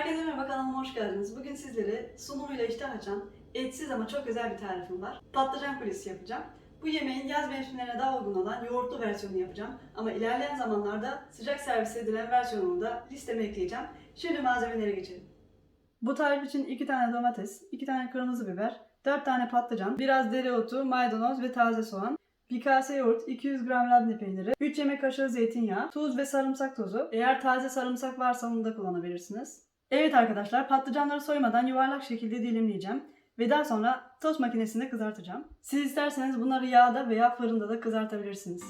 Herkese merhaba kanalıma hoş geldiniz. Bugün sizlere sunumuyla iştah açan, etsiz ama çok özel bir tarifim var. Patlıcan kulisi yapacağım. Bu yemeğin yaz mevsimlerine daha uygun olan yoğurtlu versiyonunu yapacağım. Ama ilerleyen zamanlarda sıcak servis edilen versiyonunu da listeme ekleyeceğim. Şimdi malzemelere geçelim. Bu tarif için 2 tane domates, 2 tane kırmızı biber, 4 tane patlıcan, biraz dereotu, maydanoz ve taze soğan, bir kase yoğurt, 200 gram labne peyniri, 3 yemek kaşığı zeytinyağı, tuz ve sarımsak tozu. Eğer taze sarımsak varsa onu da kullanabilirsiniz. Evet arkadaşlar patlıcanları soymadan yuvarlak şekilde dilimleyeceğim. Ve daha sonra tost makinesinde kızartacağım. Siz isterseniz bunları yağda veya fırında da kızartabilirsiniz.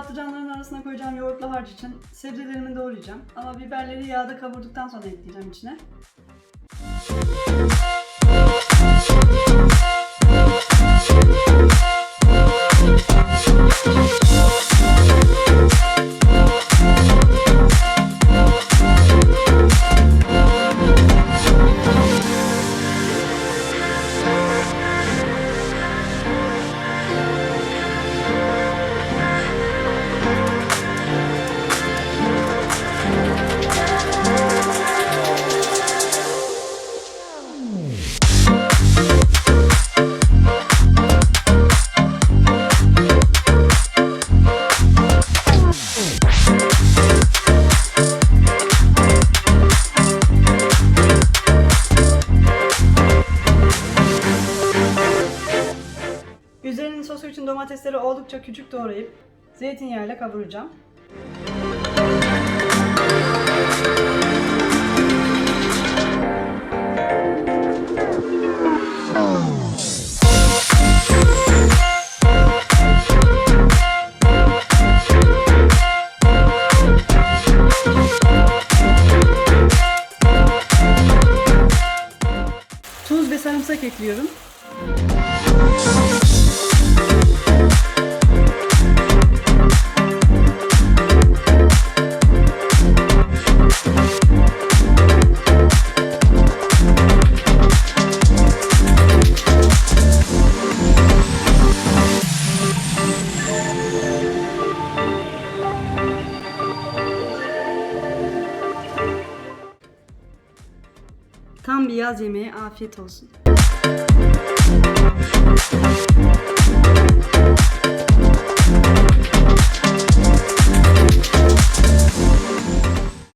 Patlıcanların arasına koyacağım yoğurtlu harç için sebzelerimi doğrayacağım. Ama biberleri yağda kavurduktan sonra ekleyeceğim içine. Üzerinin sosu için domatesleri oldukça küçük doğrayıp zeytinyağıyla kavuracağım. Tuz ve sarımsak ekliyorum. Tam bir yaz yemeği afiyet olsun.